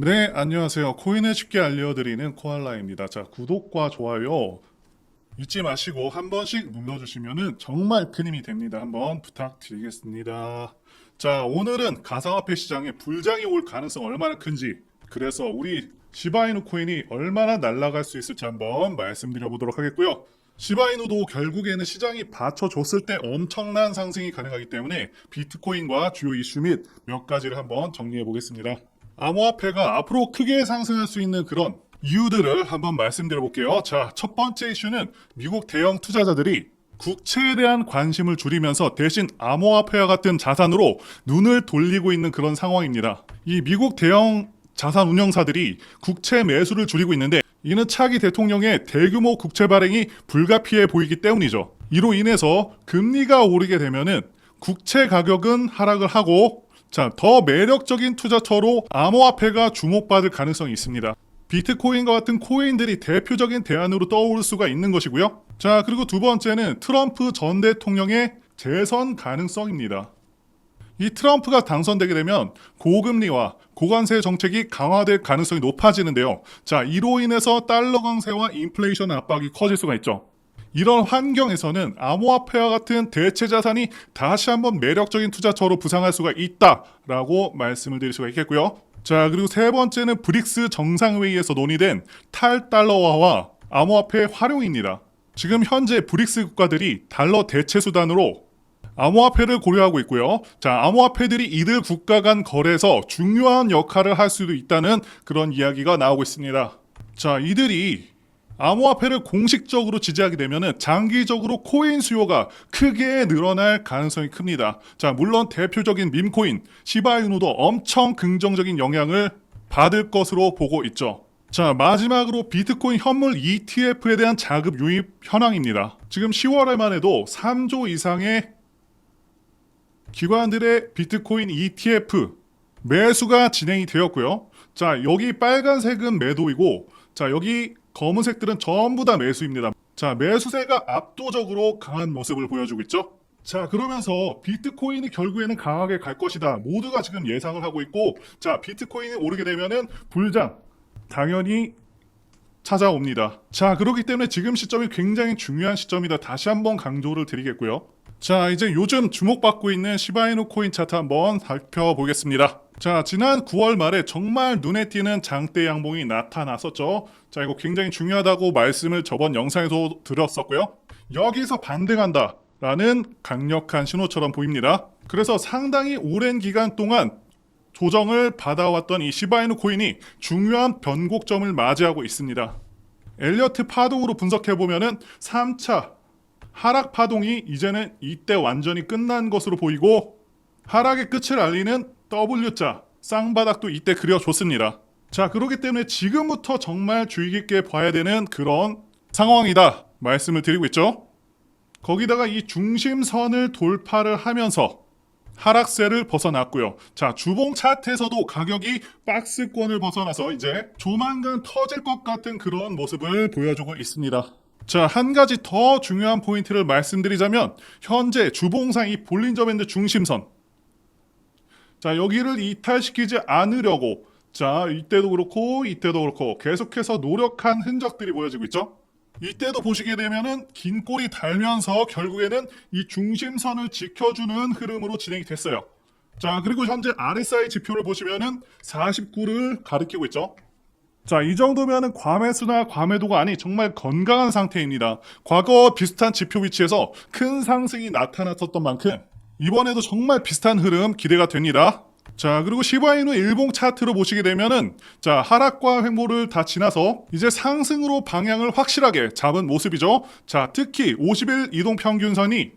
네, 안녕하세요. 코인을 쉽게 알려드리는 코알라입니다. 자, 구독과 좋아요 잊지 마시고 한 번씩 눌러주시면 정말 큰 힘이 됩니다. 한번 부탁드리겠습니다. 자, 오늘은 가상화폐 시장에 불장이 올 가능성 얼마나 큰지, 그래서 우리 시바이누 코인이 얼마나 날아갈 수 있을지 한번 말씀드려 보도록 하겠고요. 시바이누도 결국에는 시장이 받쳐줬을 때 엄청난 상승이 가능하기 때문에 비트코인과 주요 이슈 및 몇 가지를 한번 정리해 보겠습니다. 암호화폐가 앞으로 크게 상승할 수 있는 그런 이유들을 한번 말씀드려 볼게요. 자, 첫 번째 이슈는 미국 대형 투자자들이 국채에 대한 관심을 줄이면서 대신 암호화폐와 같은 자산으로 눈을 돌리고 있는 그런 상황입니다. 이 미국 대형 자산 운영사들이 국채 매수를 줄이고 있는데 이는 차기 대통령의 대규모 국채 발행이 불가피해 보이기 때문이죠. 이로 인해서 금리가 오르게 되면은 국채 가격은 하락을 하고 자, 더 매력적인 투자처로 암호화폐가 주목받을 가능성이 있습니다. 비트코인과 같은 코인들이 대표적인 대안으로 떠오를 수가 있는 것이고요. 자, 그리고 두 번째는 트럼프 전 대통령의 재선 가능성입니다. 이 트럼프가 당선되게 되면 고금리와 고관세 정책이 강화될 가능성이 높아지는데요. 자, 이로 인해서 달러 강세와 인플레이션 압박이 커질 수가 있죠. 이런 환경에서는 암호화폐와 같은 대체 자산이 다시 한번 매력적인 투자처로 부상할 수가 있다라고 말씀을 드릴 수가 있겠고요. 자, 그리고 세 번째는 브릭스 정상회의에서 논의된 탈달러화와 암호화폐 활용입니다. 지금 현재 브릭스 국가들이 달러 대체 수단으로 암호화폐를 고려하고 있고요. 자, 암호화폐들이 이들 국가 간 거래에서 중요한 역할을 할 수도 있다는 그런 이야기가 나오고 있습니다. 자, 이들이 암호화폐를 공식적으로 지지하게 되면 장기적으로 코인 수요가 크게 늘어날 가능성이 큽니다. 자, 물론 대표적인 밈코인 시바이누도 엄청 긍정적인 영향을 받을 것으로 보고 있죠. 자, 마지막으로 비트코인 현물 ETF에 대한 자급 유입 현황입니다. 지금 10월에만 해도 3조 이상의 기관들의 비트코인 ETF 매수가 진행이 되었고요. 자, 여기 빨간색은 매도이고, 자, 여기 검은색들은 전부 다 매수입니다. 자, 매수세가 압도적으로 강한 모습을 보여주고 있죠. 자, 그러면서 비트코인이 결국에는 강하게 갈 것이다. 모두가 지금 예상을 하고 있고, 자, 비트코인이 오르게 되면은 불장 당연히 찾아옵니다. 자, 그렇기 때문에 지금 시점이 굉장히 중요한 시점이다. 다시 한번 강조를 드리겠고요. 자, 이제 요즘 주목받고 있는 시바이누 코인 차트 한번 살펴보겠습니다. 자, 지난 9월 말에 정말 눈에 띄는 장대 양봉이 나타났었죠. 자, 이거 굉장히 중요하다고 말씀을 저번 영상에서 드렸었고요. 여기서 반등한다. 라는 강력한 신호처럼 보입니다. 그래서 상당히 오랜 기간 동안 조정을 받아왔던 이 시바이누 코인이 중요한 변곡점을 맞이하고 있습니다. 엘리어트 파동으로 분석해 보면은 3차 하락 파동이 이제는 이때 완전히 끝난 것으로 보이고 하락의 끝을 알리는 W자 쌍바닥도 이때 그려줬습니다. 자 그렇기 때문에 지금부터 정말 주의 깊게 봐야 되는 그런 상황이다 말씀을 드리고 있죠. 거기다가 이 중심선을 돌파를 하면서 하락세를 벗어났고요. 자, 주봉 차트에서도 가격이 박스권을 벗어나서 이제 조만간 터질 것 같은 그런 모습을 보여주고 있습니다. 자, 한 가지 더 중요한 포인트를 말씀드리자면 현재 주봉상 이 볼린저 밴드 중심선 자, 여기를 이탈시키지 않으려고 자, 이때도 그렇고 이때도 그렇고 계속해서 노력한 흔적들이 보여지고 있죠. 이때도 보시게 되면은 긴 꼬리 달면서 결국에는 이 중심선을 지켜주는 흐름으로 진행이 됐어요. 자, 그리고 현재 RSI 지표를 보시면은 49를 가리키고 있죠. 자, 이 정도면은 과매수나 과매도가 아니 정말 건강한 상태입니다. 과거 비슷한 지표 위치에서 큰 상승이 나타났었던 만큼 이번에도 정말 비슷한 흐름 기대가 됩니다. 자, 그리고 시바이누 일봉 차트로 보시게 되면은 자, 하락과 횡보를 다 지나서 이제 상승으로 방향을 확실하게 잡은 모습이죠. 자, 특히 50일 이동 평균선이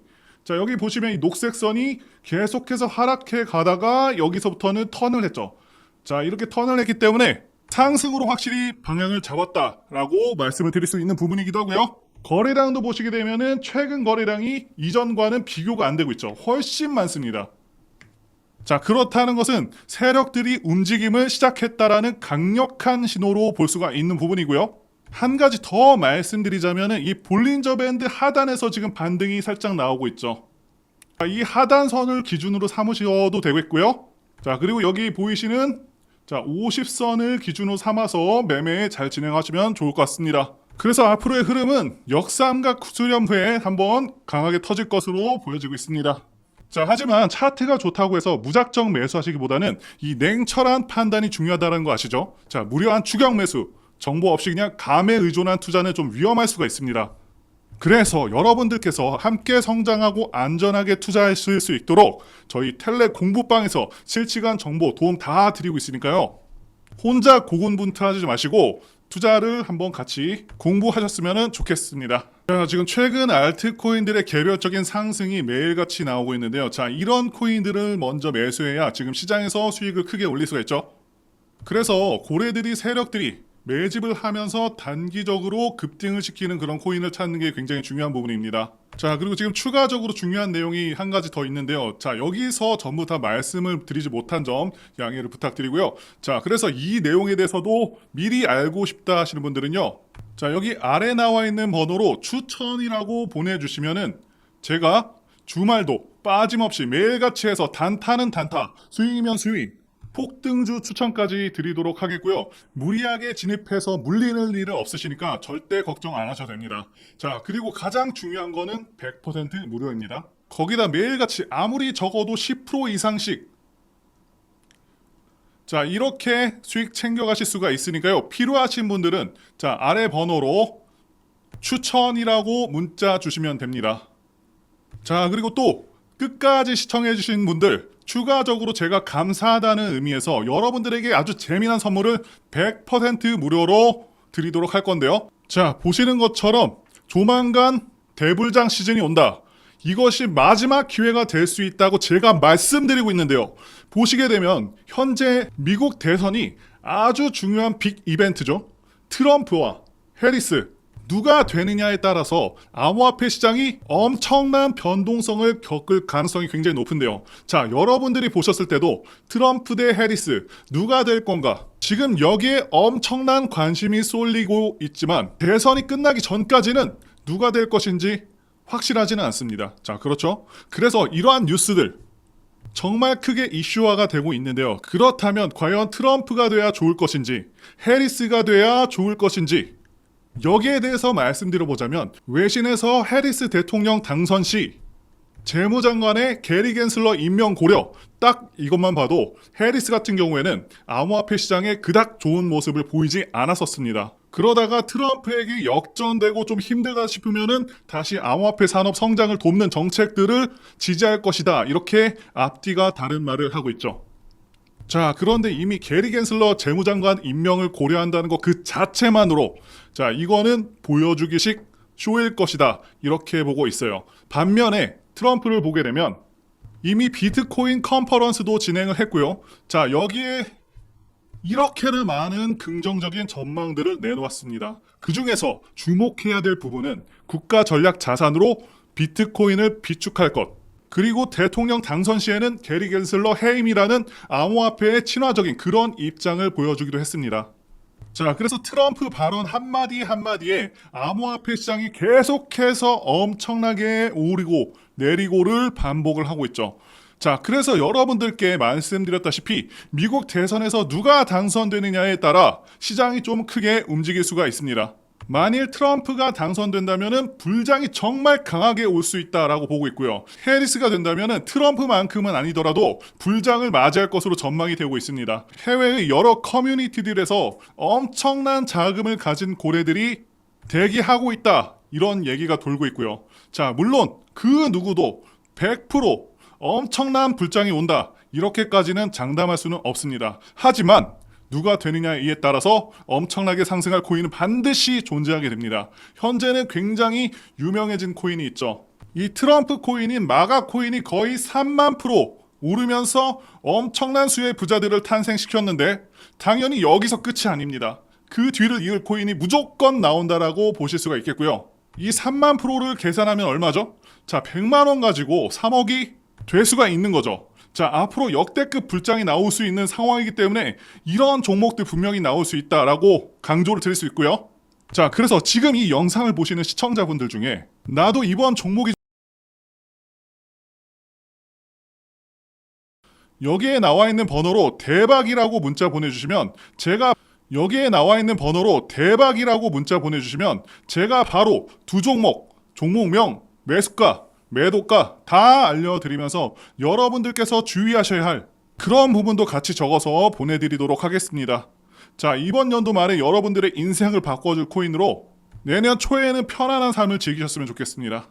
자, 여기 보시면 이 녹색 선이 계속해서 하락해 가다가 여기서부터는 턴을 했죠. 자, 이렇게 턴을 했기 때문에 상승으로 확실히 방향을 잡았다라고 말씀을 드릴 수 있는 부분이기도 하고요. 거래량도 보시게 되면은 최근 거래량이 이전과는 비교가 안 되고 있죠. 훨씬 많습니다. 자, 그렇다는 것은 세력들이 움직임을 시작했다라는 강력한 신호로 볼 수가 있는 부분이고요. 한 가지 더 말씀드리자면은 이 볼린저 밴드 하단에서 지금 반등이 살짝 나오고 있죠. 자, 이 하단선을 기준으로 삼으셔도 되겠고요. 자, 그리고 여기 보이시는 자, 50선을 기준으로 삼아서 매매 잘 진행하시면 좋을 것 같습니다. 그래서 앞으로의 흐름은 역삼각 수렴 후에 한번 강하게 터질 것으로 보여지고 있습니다. 자, 하지만 차트가 좋다고 해서 무작정 매수하시기보다는 이 냉철한 판단이 중요하다는 거 아시죠? 자, 무료한 추격 매수, 정보 없이 그냥 감에 의존한 투자는 좀 위험할 수가 있습니다. 그래서 여러분들께서 함께 성장하고 안전하게 투자하실 수 있도록 저희 텔레 공부방에서 실시간 정보 도움 다 드리고 있으니까요. 혼자 고군분투하지 마시고 투자를 한번 같이 공부하셨으면 좋겠습니다. 자, 지금 최근 알트코인들의 개별적인 상승이 매일같이 나오고 있는데요. 자, 이런 코인들을 먼저 매수해야 지금 시장에서 수익을 크게 올릴 수가 있죠. 그래서 고래들이 세력들이 매집을 하면서 단기적으로 급등을 시키는 그런 코인을 찾는 게 굉장히 중요한 부분입니다. 자, 그리고 지금 추가적으로 중요한 내용이 한 가지 더 있는데요. 자, 여기서 전부 다 말씀을 드리지 못한 점 양해를 부탁드리고요. 자, 그래서 이 내용에 대해서도 미리 알고 싶다 하시는 분들은요. 자, 여기 아래 나와 있는 번호로 추천이라고 보내주시면은 제가 주말도 빠짐없이 매일같이 해서 단타는 단타, 수익이면 수익, 폭등주 추천까지 드리도록 하겠고요. 무리하게 진입해서 물리는 일은 없으시니까 절대 걱정 안 하셔도 됩니다. 자, 그리고 가장 중요한 거는 100% 무료입니다. 거기다 매일같이 아무리 적어도 10% 이상씩 자, 이렇게 수익 챙겨가실 수가 있으니까요. 필요하신 분들은 자, 아래 번호로 추천이라고 문자 주시면 됩니다. 자, 그리고 또 끝까지 시청해주신 분들 추가적으로 제가 감사하다는 의미에서 여러분들에게 아주 재미난 선물을 100% 무료로 드리도록 할 건데요. 자, 보시는 것처럼 조만간 대불장 시즌이 온다. 이것이 마지막 기회가 될 수 있다고 제가 말씀드리고 있는데요. 보시게 되면 현재 미국 대선이 아주 중요한 빅 이벤트죠. 트럼프와 해리스 누가 되느냐에 따라서 암호화폐 시장이 엄청난 변동성을 겪을 가능성이 굉장히 높은데요. 자, 여러분들이 보셨을 때도 트럼프 대 해리스 누가 될 건가? 지금 여기에 엄청난 관심이 쏠리고 있지만 대선이 끝나기 전까지는 누가 될 것인지 확실하지는 않습니다. 자, 그렇죠? 그래서 이러한 뉴스들 정말 크게 이슈화가 되고 있는데요. 그렇다면 과연 트럼프가 돼야 좋을 것인지, 해리스가 돼야 좋을 것인지, 여기에 대해서 말씀드려보자면, 외신에서 해리스 대통령 당선 시, 재무장관의 게리 겐슬러 임명 고려, 딱 이것만 봐도 해리스 같은 경우에는 암호화폐 시장에 그닥 좋은 모습을 보이지 않았었습니다. 그러다가 트럼프에게 역전되고 좀 힘들다 싶으면은 다시 암호화폐 산업 성장을 돕는 정책들을 지지할 것이다. 이렇게 앞뒤가 다른 말을 하고 있죠. 자, 그런데 이미 게리 겐슬러 재무장관 임명을 고려한다는 것 그 자체만으로 자, 이거는 보여주기식 쇼일 것이다. 이렇게 보고 있어요. 반면에 트럼프를 보게 되면 이미 비트코인 컨퍼런스도 진행을 했고요. 자, 여기에 이렇게나 많은 긍정적인 전망들을 내놓았습니다. 그 중에서 주목해야 될 부분은 국가 전략 자산으로 비트코인을 비축할 것. 그리고 대통령 당선 시에는 게리 겐슬러 해임이라는 암호화폐의 친화적인 그런 입장을 보여주기도 했습니다. 자, 그래서 트럼프 발언 한마디 한마디에 암호화폐 시장이 계속해서 엄청나게 오르고 내리고를 반복을 하고 있죠. 자, 그래서 여러분들께 말씀드렸다시피 미국 대선에서 누가 당선되느냐에 따라 시장이 좀 크게 움직일 수가 있습니다. 만일 트럼프가 당선된다면 불장이 정말 강하게 올 수 있다라고 보고 있고요. 해리스가 된다면 트럼프만큼은 아니더라도 불장을 맞이할 것으로 전망이 되고 있습니다. 해외의 여러 커뮤니티들에서 엄청난 자금을 가진 고래들이 대기하고 있다. 이런 얘기가 돌고 있고요. 자, 물론 그 누구도 100% 엄청난 불장이 온다. 이렇게까지는 장담할 수는 없습니다. 하지만 누가 되느냐에 따라서 엄청나게 상승할 코인은 반드시 존재하게 됩니다. 현재는 굉장히 유명해진 코인이 있죠. 이 트럼프 코인인 마가 코인이 거의 3만 프로 오르면서 엄청난 수의 부자들을 탄생시켰는데 당연히 여기서 끝이 아닙니다. 그 뒤를 이을 코인이 무조건 나온다라고 보실 수가 있겠고요. 이 3만 프로를 계산하면 얼마죠? 자, 100만 원 가지고 3억이 될 수가 있는 거죠. 자, 앞으로 역대급 불장이 나올 수 있는 상황이기 때문에 이런 종목들 분명히 나올 수 있다라고 강조를 드릴 수 있고요. 자, 그래서 지금 이 영상을 보시는 시청자분들 중에 나도 이번 종목이 여기에 나와 있는 번호로 대박이라고 문자 보내주시면 제가 여기에 나와 있는 번호로 대박이라고 문자 보내주시면 제가 바로 두 종목, 종목명, 매수가, 매도가 다 알려드리면서 여러분들께서 주의하셔야 할 그런 부분도 같이 적어서 보내드리도록 하겠습니다. 자, 이번 연도 말에 여러분들의 인생을 바꿔줄 코인으로 내년 초에는 편안한 삶을 즐기셨으면 좋겠습니다.